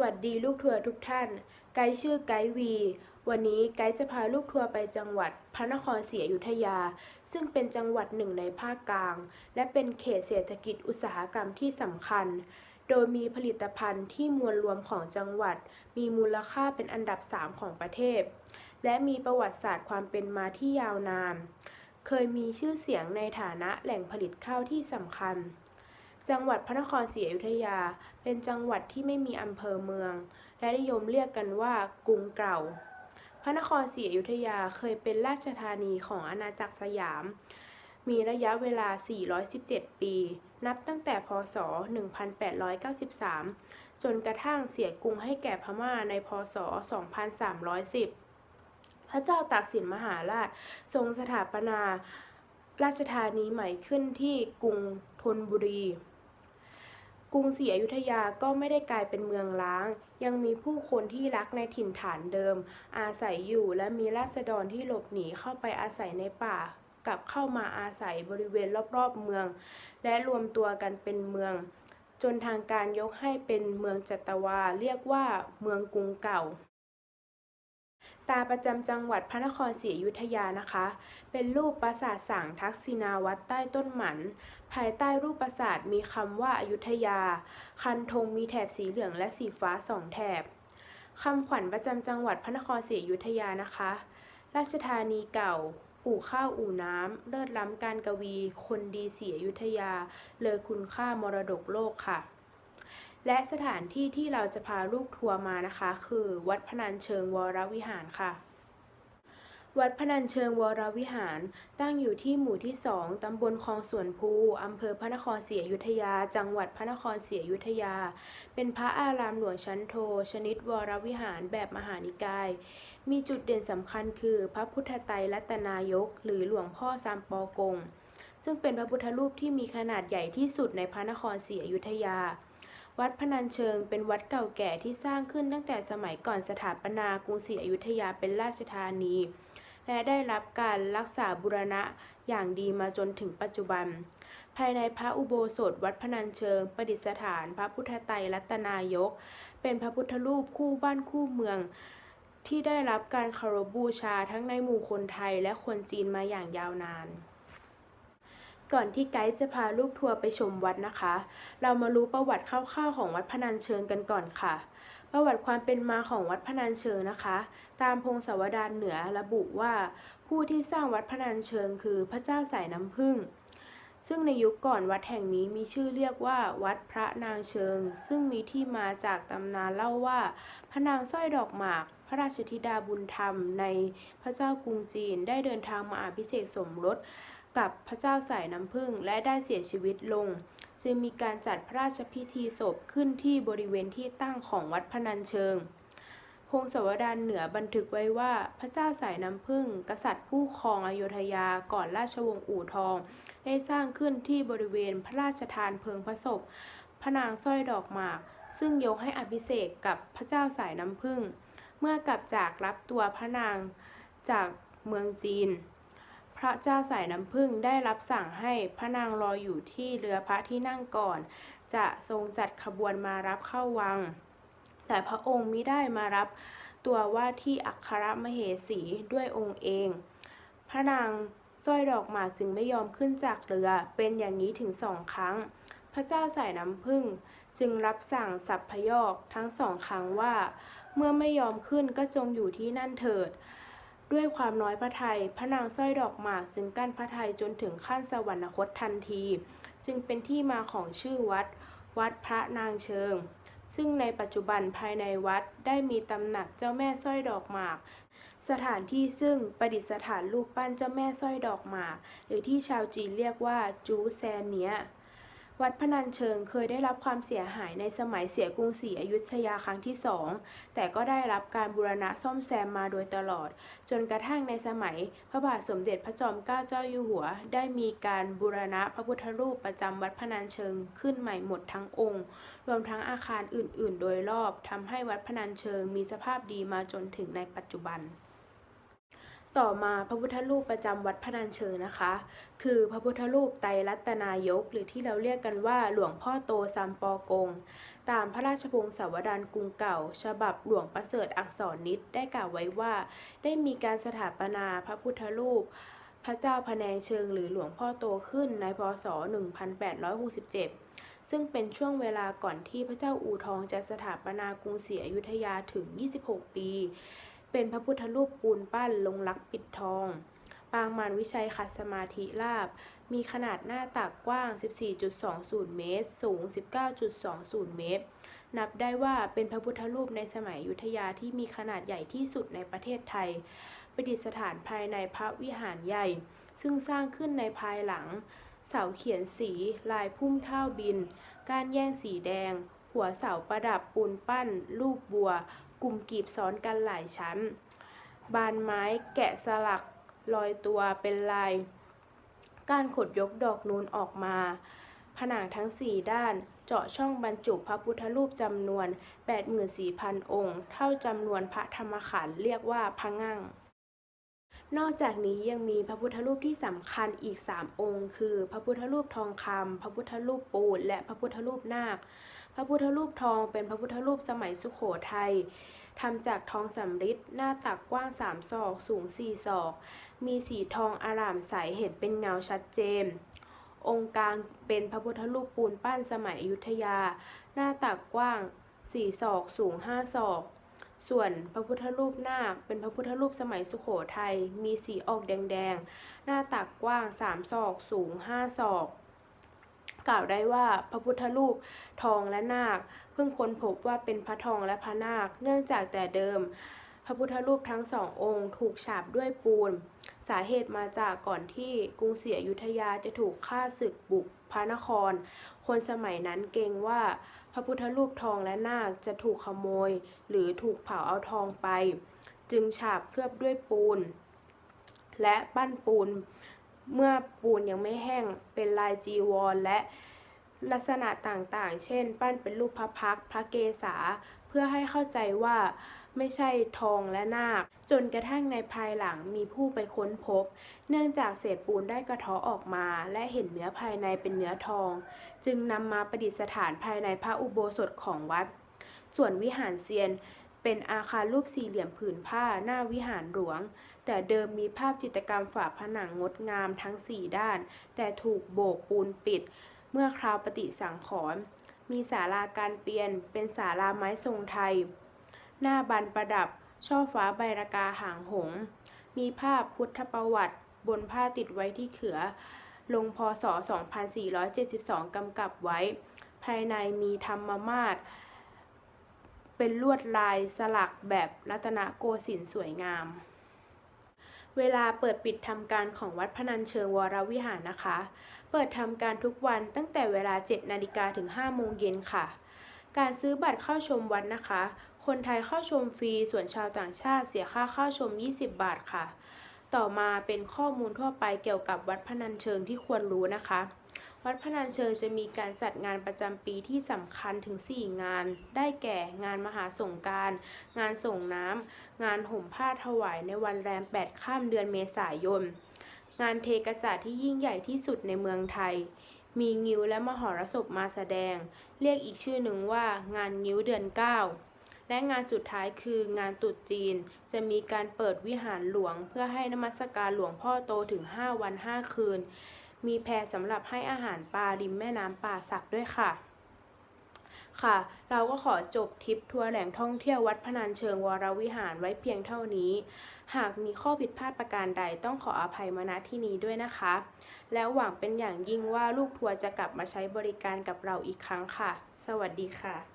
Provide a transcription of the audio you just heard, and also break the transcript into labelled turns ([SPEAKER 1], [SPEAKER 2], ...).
[SPEAKER 1] วัสดีลูกทัวร์ทุกท่าน ไกด์ชื่อไกด์วี วันนี้ไกด์จะพาลูกทัวร์ไปจังหวัดพระนครศรีอยุธยา ซึ่งเป็นจังหวัดหนึ่งในภาคกลาง และเป็นเขตเศรษฐกิจอุตสาหกรรมที่สำคัญ โดยมีผลิตภัณฑ์ที่มวลรวมของจังหวัด มีมูลค่าเป็นอันดับ 3 ของประเทศ และมีประวัติศาสตร์ความเป็นมาที่ยาวนาน เคยมีชื่อเสียงในฐานะแหล่งผลิตข้าวที่สำคัญ จังหวัดพระนครศรีอยุธยา เป็นจังหวัดที่ไม่มีอำเภอเมือง และนิยมเรียกกันว่ากรุงเก่า พระนครศรีอยุธยาเคยเป็นราชธานีของอาณาจักรสยาม มีระยะเวลา 417 ปี นับตั้งแต่พศ 1893 จนกระทั่งเสียกรุงให้แก่พม่าในพศ 2310 พระเจ้าตากสินมหาราชทรงสถาปนาราชธานีใหม่ขึ้นที่กรุงธนบุรี กรุงศรีอยุธยาก็ไม่ได้กลายเป็นเมืองล้าง ยังมีผู้คนที่รักในถิ่นฐานเดิม อาศัยอยู่และมีราษฎรที่หลบหนีเข้าไปอาศัยในป่ากลับเข้ามาอาศัยบริเวณรอบๆเมือง และรวมตัวกันเป็นเมือง จนทางการยกให้เป็นเมืองจัตวา เรียกว่าเมืองกรุงเก่า ตาประจำจังหวัดพระนครศรีอยุธยานะคะ เป็นรูปปราสาทสังทักษินาวัดใต้ต้นหมัน ภายใต้รูปปราสาทมีคำว่าอายุทยา คันธงมีแถบสีเหลืองและสีฟ้าสองแถบคำขวัญประจำจังหวัดพระนครศรีอยุธยานะคะ ราชธานีเก่า อู่ข้าวอู่น้ำ เลิศล้ำการกวี คนดีศรีอยุธยา เลอคุณค่ามรดกโลกค่ะ และสถานที่ที่เราจะพาลูกทัวร์มานะคะ คือวัดพนัญเชิงวรวิหารค่ะ วัดพนัญเชิงวรวิหาร ตั้งอยู่ที่หมู่ที่ 2 ตำบลคลองสวนภูอำเภอพระนครศรีอยุธยา จังหวัดพระนครศรีอยุธยา เป็นพระอารามหลวงชั้นโท ชนิดวรวิหารแบบมหานิกาย มีจุดเด่นสำคัญคือพระพุทธไตรรัตนายก หรือหลวงพ่อสามปอกง ซึ่งเป็นพระพุทธรูปที่มีขนาดใหญ่ที่สุดในพระนครศรีอยุธยา วัดพนัญเชิงเป็นวัดเก่าแก่ที่สร้างขึ้นตั้งแต่สมัยก่อนสถาปนากรุงศรีอยุธยาเป็นราชธานี และได้รับการรักษาบูรณะอย่างดีมาจนถึงปัจจุบัน ภายในพระอุโบสถวัดพนัญเชิง ประดิษฐานพระพุทธไตรรัตนายก เป็นพระพุทธรูปคู่บ้านคู่เมือง ที่ได้รับการเคารพบูชาทั้งในหมู่คนไทยและคนจีนมาอย่างยาวนาน ก่อนที่ไกด์จะพาลูกทัวร์ไปชมวัดนะคะ เรามารู้ประวัติคร่าวๆของวัดพนัญเชิงกันก่อนค่ะ ประวัติความเป็นมาของวัดพนัญเชิงนะคะ ตามพงศาวดารเหนือระบุว่า ผู้ที่สร้างวัดพนัญเชิงคือพระเจ้าสายน้ำผึ้งซึ่งในยุคก่อนวัดแห่งนี้มีชื่อเรียกว่า วัดพระนางเชิง ซึ่งมีที่มาจากตำนานเล่าว่า พระนางสร้อยดอกหมาก พระราชธิดาบุญธรรมในพระเจ้ากรุงจีนได้เดินทางมาอาภิเษกสมรส กับพระเจ้าสายน้ำผึ้งและได้เสียชีวิตลง จึงมีการจัดพระราชพิธีศพขึ้นที่บริเวณที่ตั้งของวัดพนัญเชิง พงศาวดารเหนือบันทึกไว้ว่าพระเจ้าสายน้ำผึ้งกษัตริย์ผู้ครองอโยธยาก่อนราชวงศ์อู่ทอง ได้สร้างขึ้นที่บริเวณพระราชทานเพลิงพระศพพระนางสร้อยดอกหมาก ซึ่งยกให้อภิเษกกับพระเจ้าสายน้ำผึ้งเมื่อกลับจากรับตัวพระนางจากเมืองจีน ระเจ้าสายน้ำผึ้งได้รับสั่งให้พระนางรออยู่ที่เรือพระที่นั่งก่อน จะทรงจัดขบวนมารับเข้าวัง แต่พระองค์มิได้มารับตัวว่าที่อัครมเหสีด้วยองค์เอง พระนางสร้อยดอกหมากจึงไม่ยอมขึ้นจากเรือเป็นอย่างนี้ถึงสองครั้ง พระเจ้าสายน้ำผึ้งจึงรับสั่งสับพยอกทั้งสองครั้งว่า เมื่อไม่ยอมขึ้นก็จงอยู่ที่นั่นเถิด ด้วยความน้อยพระทัยพระนางสร้อยดอกหมากจึงกั้นพระทัยจนถึงขั้นสวรรคตทันที จึงเป็นที่มาของชื่อวัด วัดพระนางเชิง ซึ่งในปัจจุบันภายในวัดได้มีตำหนักเจ้าแม่สร้อยดอกหมาก สถานที่ซึ่งประดิษฐานรูปปั้นเจ้าแม่สร้อยดอกหมาก หรือที่ชาวจีนเรียกว่าจูแซนเนีย วัดพนัญเชิงเคยได้รับความเสียหายในสมัยเสียกรุงศรีอยุธยาครั้งที่สอง แต่ก็ได้รับการบูรณะซ่อมแซมมาโดยตลอด จนกระทั่งในสมัย พระบาทสมเด็จพระจอมเกล้าเจ้าอยู่หัว ได้มีการบูรณะพระพุทธรูปประจำวัดพนัญเชิงขึ้นใหม่หมดทั้งองค์ รวมทั้งอาคารอื่น ๆ โดยรอบทำให้วัดพนัญเชิงมีสภาพดีมาจนถึงในปัจจุบัน ต่อมาพระพุทธรูปประจำวัดพนัญเชิงนะคะ คือพระพุทธรูปไตรรัตนายก หรือที่เราเรียกกันว่าหลวงพ่อโตซัมปอกง ตามพระราชพงศาวดารกรุงเก่า ฉบับหลวงประเสริฐอักษรนิดได้กล่าวไว้ว่า ได้มีการสถาปนาพระพุทธรูป พระเจ้าพะแนงเชิง หรือหลวงพ่อโตขึ้นในพศ 1867ซึ่งเป็นช่วงเวลาก่อนที่พระเจ้าอู่ทองจะสถาปนากรุงศรีอยุธยาถึง 26 ปี เป็นพระพุทธรูปปูนปั้นลงลักปิดทอง ปางมารวิชัยขัดสมาธิราบ มีขนาดหน้าตักกว้าง 14.20 เมตร สูง 19.20 เมตร นับได้ว่าเป็นพระพุทธรูปในสมัยอยุธยาที่มีขนาดใหญ่ที่สุดในประเทศไทย ประดิษฐานภายในพระวิหารใหญ่ ซึ่งสร้างขึ้นในภายหลัง เสาเขียนสีลายพุ่มข้าวบินก้านแย่งสีแดง หัวเสาประดับปูนปั้น รูปบัว กลุ่มกีบซ้อนกันหลายชั้น บานไม้แกะสลักลอยตัวเป็นลาย การขดยกดอกนูนออกมา ผนังทั้ง4ด้านเจาะช่องบรรจุพระพุทธรูปจำนวน 84,000 องค์ เท่าจำนวนพระธรรมขันธ์เรียกว่าพระงั่งนอกจากนี้ยังมีพระพุทธรูปที่สำคัญอีก 3 องค์ คือ พระพุทธรูปทองคำพระพุทธรูปปูนและพระพุทธรูปนาค พระพุทธรูปทองเป็นพระพุทธรูปสมัยสุโขทัยทำจากทองสำริดหน้าตักกว้าง3ศอก สูง4ศอก มีสีทองอารามใสเห็นเป็นเงาชัดเจน องค์กลางเป็นพระพุทธรูปปูนปั้นสมัยอยุธยา หน้าตักกว้าง4ศอก สูง5ศอก ส่วนพระพุทธรูปนาคเป็นพระพุทธรูปสมัยสุโขทัยมีสีออกแดงๆ หน้าตักกว้าง3ศอก สูง5ศอก กล่าวได้ว่าพระพุทธรูปทองและนาค เพิ่งค้นพบว่าเป็นพระทองและพระนาค เนื่องจากแต่เดิม พระพุทธรูปทั้งสององค์ ถูกฉาบด้วยปูน สาเหตุมาจากก่อนที่กรุงศรีอยุธยาจะถูกฆ่าศึกบุกพระนคร คนสมัยนั้นเกรงว่าพระพุทธรูปทองและนาคจะถูกขโมย หรือถูกเผาเอาทองไป จึงฉาบเคลือบด้วยปูน และปั้นปูน เมื่อปูนยังไม่แห้งเป็นลายจีวร และลักษณะต่างๆ เช่น ปั้นเป็นรูปพระพักพระเกศา เพื่อให้เข้าใจว่าไม่ใช่ทองและนาค จนกระทั่งในภายหลังมีผู้ไปค้นพบ เนื่องจากเศษปูนได้กระเทาะออกมา และเห็นเนื้อภายในเป็นเนื้อทอง จึงนำมาประดิษฐานภายในพระอุโบสถของวัด ส่วนวิหารเซียน เป็นอาคารรูปสี่เหลี่ยมผืนผ้าหน้าวิหารหลวง แต่เดิมมีภาพจิตรกรรมฝาผนังงดงามทั้ง4ด้าน แต่ถูกโบกปูนปิด เมื่อคราวปฏิสังขรณ์มีศาลาการเปลี่ยน เป็นศาลาไม้ทรงไทย หน้าบันประดับ ช่อฟ้าใบรากาหางหง มีภาพพุทธประวัติ บนผ้าติดไว้ที่เขือ ลงพศ 2472 กำกับไว้ ภายในมีธรรมมาศ เป็นลวดลายสลักแบบรัตนโกสินทร์สวยงาม เวลาเปิดปิดทำการของวัดพนัญเชิงวรวิหารนะคะ เปิดทำการทุกวันตั้งแต่เวลา 7 นาฬิกาถึง 5 โมงเย็นค่ะ การซื้อบัตรเข้าชมวัดนะคะ คนไทยเข้าชมฟรี ส่วนชาวต่างชาติเสียค่าเข้าชม 20 บาทค่ะ ต่อมาเป็นข้อมูลทั่วไปเกี่ยวกับวัดพนัญเชิงที่ควรรู้นะคะ วัดพนัญเชิงจะมีการจัดงานประจำปีที่สำคัญถึง 4 งาน ได้แก่งานมหาสงการ งานส่งน้ำ งานห่มผ้าถวายในวันแรม 8 ข้ามเดือนเมษายน งานเทกระจาดที่ยิ่งใหญ่ที่สุดในเมืองไทย มีงิ้วและมหรสพมาแสดง เรียกอีกชื่อหนึ่งว่างานงิ้วเดือน 9และงานสุดท้ายคืองานตรุษจีน จะมีการเปิดวิหารหลวงเพื่อให้นมัสการหลวงพ่อโตถึง 5 วัน 5 คืน มีแพสำหรับให้อาหารปลาริมแม่น้ำป่าสักด้วยค่ะ ค่ะ เราก็ขอจบทริปทัวร์แหล่งท่องเที่ยววัดพนัญเชิงวรวิหารไว้เพียงเท่านี้ หากมีข้อผิดพลาดประการใดต้องขออภัยมาณที่นี้ด้วยนะคะ แล้วหวังเป็นอย่างยิ่งว่าลูกทัวร์จะกลับมาใช้บริการกับเราอีกครั้งค่ะ สวัสดีค่ะ